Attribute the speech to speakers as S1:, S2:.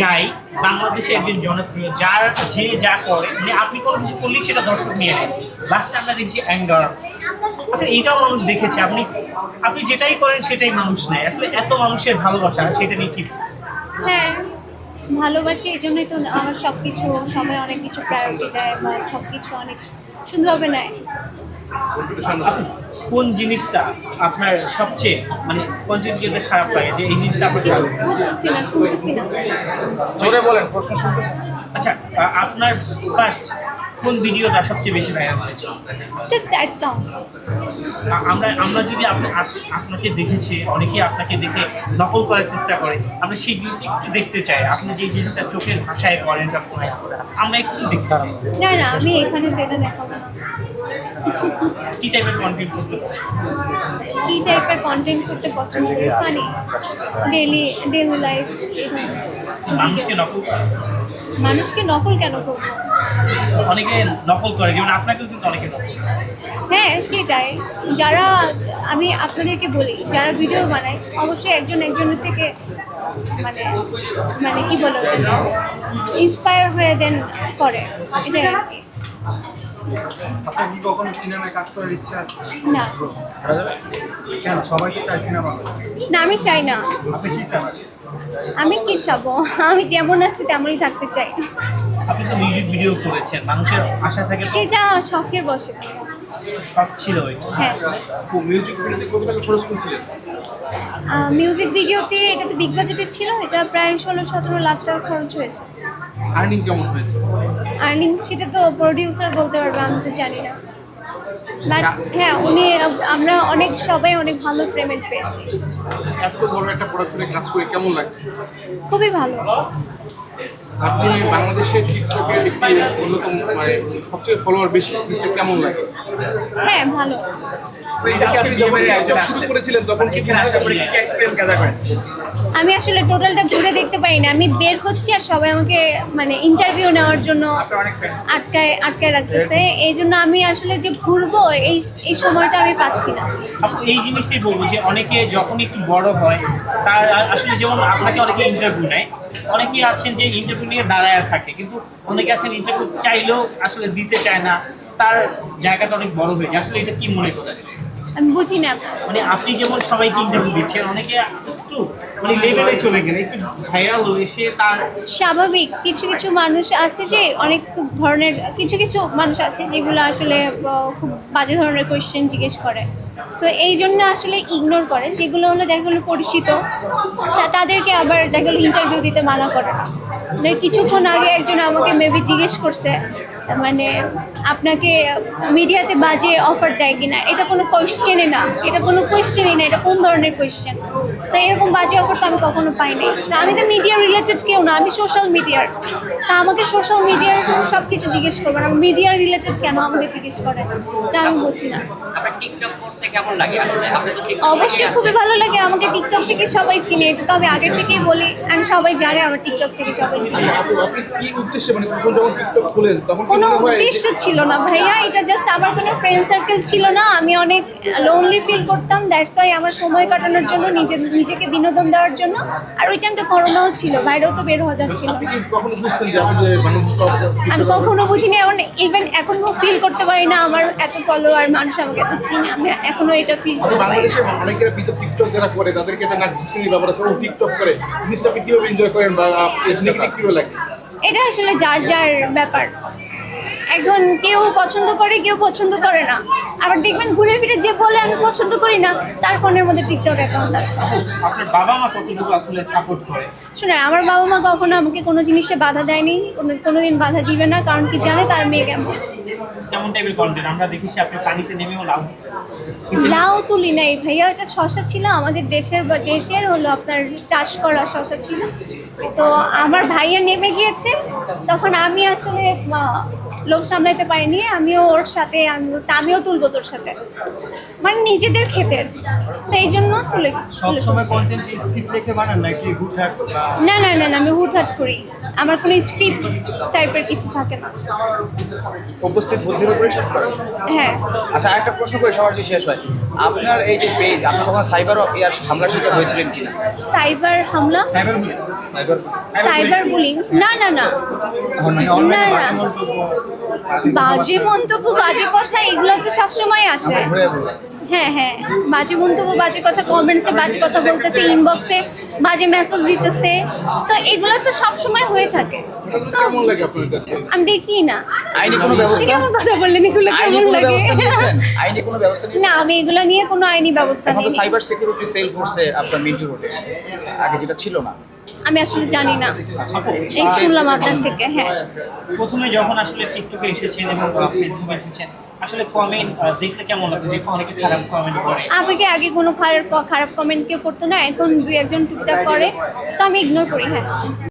S1: যাই, বাংলাদেশে একজন জনপ্রিয়, যার, যে যা করে মানে আপনি কোনো কিছু করলেই সেটা দর্শক নিয়ে নেয়। লাস্টে আমরা দেখছি অ্যাঙ্গার আচ্ছা এইটাও মানুষ দেখেছে। আপনি আপনি যেটাই করেন, সেটাই মানুষ নেয়। আসলে এত মানুষের ভালোবাসা, সেটা নিয়ে কি?
S2: হ্যাঁ ভালোবাসি এই জন্যই তো আমার সব কিছু সবাই অনেক কিছু প্রায়োরিটি দেয় বা সব কিছু অনেক সুন্দরভাবে নেয়।
S1: কোন জিনিসটা আপনার সবচেয়ে মানে কন্টেন্ট খারাপ লাগে? যে এই জিনিসটা আপনার
S2: বুঝতেছি না শুনতেছি না।
S3: জোরে বলেন প্রশ্ন শুনতেছি।
S1: আচ্ছা আপনার ফার্স্ট কোন ভিডিওটা সবচেয়ে বেশি ভাইরাল হয়েছে? আমরা আমরা যদি আপনি আপনাকে দেখেছি অনেকে আপনাকে দেখে নকল করার চেষ্টা করে আমরা সেই জিনিসটা একটু দেখতে চাই। আপনি যে জিনিসটা চোখের ভাষায় করেন সবসময় আমরা একটু দেখতে চাই।
S2: না না আমি এখানে যেটা দেখাবো না।
S1: কি টাইপের কন্টেন্ট করতে পছন্দ
S2: কি টাইপের কন্টেন্ট করতে পছন্দ করি? ফানি ডেলি ডেলি লাইফ
S1: মানুষকে নকল
S2: মানুষকে নকল কেন করব?
S1: অনেকে নকল করে যেমন আপনাকেও কিন্তু অনেকে নকল
S2: হ্যাঁ সেটাই। যারা আমি আপনাদেরকে বলি যারা ভিডিও বানায় অবশ্যই একজন একজনের থেকে মানে মানে কি বলে ইন্সপায়ার হয়ে দেন করে। এটাই।
S4: আপনার কি কখনো সিনেমায় কাজ করার ইচ্ছা আছে?
S2: না।
S4: কেন? সবাই তো চায় সিনেমা
S2: না আমি চাই না।
S4: আপনি কি চান?
S2: আমি কি চাবো? আমি যেমন আছি তেমনই থাকতে চাই।
S1: আপনি তো মিউজিক ভিডিও করেছেন মানুষের আশা থাকে
S2: সেটা শখের বসে।
S1: শখ ছিল।
S2: হ্যাঁ।
S3: মিউজিক ভিডিওতে কত টাকা খরচ করেছিলেন
S2: মিউজিক ভিডিওতে এটা তো বিগ বাজেটের ছিল এটা প্রায় ষোলো সতেরো লাখ টাকা খরচ হয়েছে।
S3: আর্নিং কেমন হয়েছে?
S2: আর্নিং সেটা তো প্রডিউসার বলতে পারবে আমি তো জানি না। বাট হ্যাঁ উনি আমরা অনেক সবাই অনেক ভালো পেমেন্ট পেয়েছি।
S3: এত বড় একটা প্রোডাকশনে কাজ করে কেমন লাগছে?
S2: খুবই ভালো।
S3: আপনি বাংলাদেশের টিকটকের একটি অন্যতম মানে সবচেয়ে ফলোয়ার বেশি জিনিসটা কেমন লাগে?
S2: হ্যাঁ ভালো।
S1: পরে
S2: আমি আসলে টোটালটা ঘুরে দেখতে পাই না আমি বের হচ্ছি আর সবাই আমাকে মানে ইন্টারভিউ নেওয়ার জন্য আটকায় আটকায় রাখতেছে। এই জন্য আমি আসলে যে ঘুরবো এই এই সময়টা আমি পাচ্ছি না।
S1: এই জিনিসটাই বলব যে অনেকে যখন একটু বড় হয় তার আসলে যেমন আপনাকে অনেকে ইন্টারভিউ নেয় অনেকেই আছেন যে ইন্টারভিউ নিয়ে দাঁড়ায় থাকে কিন্তু অনেকে আছেন ইন্টারভিউ চাইলেও আসলে দিতে চায় না তার জায়গাটা অনেক বড় হয়ে যায়। আসলে এটা কি মনে করেন?
S2: আমি বুঝি না।
S1: মানে আপনি যেমন সবাইকে ইন্টারভিউ দিচ্ছেন অনেকে একটু মানে লেভেলে চলে গেলে একটু ভাইরাল তার
S2: স্বাভাবিক। কিছু কিছু মানুষ আছে যে অনেক ধরনের কিছু কিছু মানুষ আছে যেগুলো আসলে খুব বাজে ধরনের কোয়েশ্চেন জিজ্ঞেস করে। তো এই জন্য আসলে ইগনোর করে যেগুলো হলো দেখা গেলো পরিচিত তাদেরকে আবার দেখা গেলো ইন্টারভিউ দিতে মানা করে না। মানে কিছুক্ষণ আগে একজন আমাকে মেবি জিজ্ঞেস করছে মানে আপনাকে মিডিয়াতে বাজে অফার দেয় কিনা, এটা কোনো কোয়েশ্চেনে না। এটা কোনো কোয়েশ্চেনই না, এটা কোন ধরনের কোয়েশ্চেন স্যার এরকম বাজে অফার তো আমি কখনো পাইনি। আমি তো মিডিয়া রিলেটেড কেউ না আমি সোশ্যাল মিডিয়ার তা আমাকে সোশ্যাল মিডিয়ার সব কিছু জিজ্ঞেস করবেন আর মিডিয়া রিলেটেড কেন আমাকে জিজ্ঞেস করে এটা আমি বুঝি না।
S5: আপনার টিকটক করতে কেমন লাগে? আসলে আপনি তো টিকটক
S2: অবশ্যই খুবই ভালো লাগে আমাকে টিকটক থেকে সবাই চিনে এটুকু আমি আগের থেকেই বলি আমি সবাই জানে আমার টিকটক থেকে সবাই চিনে।
S3: আপনি আপনি কি উদ্দেশ্যে মানে
S2: কোনো উদ্দেশ্য ছিল না ভাইয়া এটা জাস্ট আমার কোনো ফ্রেন্ড সার্কেল ছিল না আমি অনেক লোনলি ফিল করতাম দ্যাটস ওয়াই আমার সময় কাটানোর জন্য নিজে নিজেকে বিনোদন দেওয়ার জন্য আর ওই টাইমটা করোনাও ছিল বাইরেও তো বের হওয়া যাচ্ছিল। আমি কখনো বুঝিনি এখন ইভেন এখনও ফিল করতে পারি না আমার এত ফলোয়ার মানুষ আমাকে এত চিনে আমি এখনও এটা ফিল
S3: আচ্ছা
S2: করতে পারি।
S3: অনেকের টিকটক যারা করে তাদেরকে একটা নার্সিস্টিক ব্যাপার আছে। ও টিকটক করে। জিনিসটা কীভাবে এনজয় করেন বা নেগেটিভ কীভাবে লাগে?
S2: এটা আসলে যার যার ব্যাপার। এখন কেউ পছন্দ করে কেউ পছন্দ করে না। আবার দেখবেন ঘুরে ফিরে যে বলে আমি পছন্দ করি না তার ফোনের মধ্যে টিকটক অ্যাকাউন্ট আছে।
S1: আপনার বাবা মা কতটুকু আসলে সাপোর্ট করে?
S2: শুনে আমার বাবা মা কখনো আমাকে কোনো জিনিসে বাধা দেয়নি কোনো কোনোদিন বাধা দিবে না কারণ কি জানে তার মেয়ে কেমন।
S1: কেমন টাইপের কন্টেন্ট আমরা দেখেছি আপনি পানিতে নেমেও লাভ
S2: লাউ তুলি নাই ভাইয়া এটা শশা ছিল আমাদের দেশের বা দেশের হলো আপনার চাষ করা শশা ছিল। তো আমার ভাইয়া নেমে গিয়েছে। তখন আমি আসলে লোক সামলাতে পারিনি। আমিও ওর সাথে আমিও তুলবো তোর সাথে। মানে নিজেদের ক্ষেতের। সেই জন্য তুলে
S4: কি
S2: না না না না আমি হুটহাট করি। আমার কোনো স্ক্রিপ্ট টাইপের কিছু থাকে না।
S6: উপস্থিত বুদ্ধির উপরে
S2: হ্যাঁ।
S6: আচ্ছা আরেকটা প্রশ্ন করে সবার যে শেষ হয়? আপনার এই যে পেজ আপনার কখনো সাইবার ইয়ার হামলার শিকার হয়েছিলেন কিনা?
S2: সাইবার হামলা?
S4: সাইবার বুলিং
S2: না না না।
S4: মানে
S2: না,
S4: বাজে
S2: না।
S4: মন্তব্য।
S2: বাজে মন্তব্য বাজে কথা এগুলো তো সবসময় আসে। হ্যাঁ হ্যাঁ। বাজে মন্তব্য বাজে কথা কমেন্টসে বাজে কথা বলতেছে ইনবক্সে বাজে মেসেজ দিতেছে। তো এগুলো তো সব সময় হয়ে থাকে।
S3: আচ্ছা
S2: আমি দেখি না।
S6: আইনি কোনো ব্যবস্থা?
S2: কেমন কথা বললেন? এগুলো
S6: আইনি
S2: কেমন
S6: কোনো
S2: লাগে?
S6: ব্যবস্থা নিয়েছেন? আইনি কোনো ব্যবস্থা
S2: না আমি এগুলো নিয়ে কোনো আইনি ব্যবস্থা
S6: নেই তো
S2: নিই
S6: সাইবার সিকিউরিটি সেল করছে আপনার মিন্টু রোডে আগে যেটা ছিল না।
S2: আমি আসলে জানি না।
S1: আপু,
S2: এই শুনলাম আপনার থেকে হ্যাঁ।
S1: প্রথমে যখন আসলে টিকটকে এসেছেন এবং ফেসবুকে এসেছেন আসলে কমেন্ট দেখলে কেমন লাগে যে অনেকে খারাপ কমেন্ট করে।
S2: আমাকে আগে কোনো খারাপ খারাপ কমেন্ট কেউ করতো না এখন দুই একজন টুকটাক করে তো আমি ইগনোর করি হ্যাঁ।